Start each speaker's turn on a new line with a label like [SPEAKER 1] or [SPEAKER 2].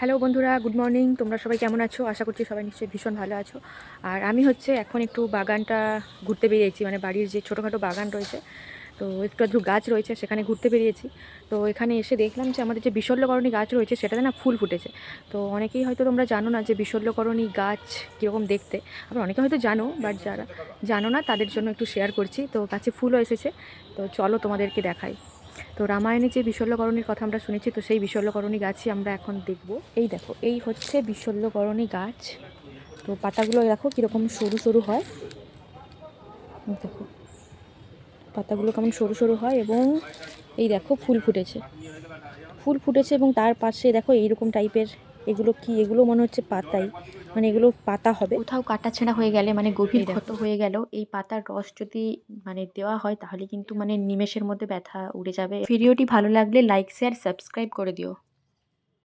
[SPEAKER 1] Hello বন্ধুরা, good morning. তোমরা সবাই কেমন আছো? আশা করছি সবাই নিশ্চয়ই ভীষণ ভালো আছো। আর আমি হচ্ছে এখন একটু বাগানটা ঘুরতে বেরিয়েছি মানে বাড়ির যে ছোটোখাটো বাগান রয়েছে, তো একটু আধটু গাছ রয়েছে, সেখানে ঘুরতে বেরিয়েছি। তো এখানে এসে দেখলাম যে আমাদের যে বিশল্যকরণী গাছ রয়েছে, সেটাতে না ফুল ফুটেছে। তো অনেকেই হয়তো তোমরা জানো না যে বিশল্যকরণী গাছ কীরকম দেখতে। আবার অনেকে হয়তো জানো, বাট যারা জানো না, তাদের জন্য একটু শেয়ার করছি। তো গাছে ফুলও এসেছে। তো চলো তোমাদেরকে দেখাই। তো রামায়ণে যে বিশল্যকরণীর কথা আমরা শুনেছি, তো সেই বিশল্যকরণী গাছই আমরা এখন দেখব। এই দেখো, এই হচ্ছে বিশল্যকরণী গাছ। তো পাতাগুলো দেখো কীরকম সরু সরু হয়। দেখো, পাতাগুলো কেমন সরু সরু হয় এবং এই দেখো ফুল ফুটেছে। ফুল ফুটেছে এবং তার পাশে দেখো এইরকম টাইপের এগুলো কি এগুলো মনে হচ্ছে পাতাই। মানে এগুলো পাতা হবে। কোথাও কাটা ছেঁড়া হয়ে গেলে মানে গভীর ক্ষত হয়ে গেল এই পাতার রস যদি মানে দেওয়া হয় তাহলে কিন্তু মানে নিমেষের মধ্যে ব্যথা উড়ে যাবে। ভিডিওটি ভালো লাগলে লাইক শেয়ার সাবস্ক্রাইব করে দিও।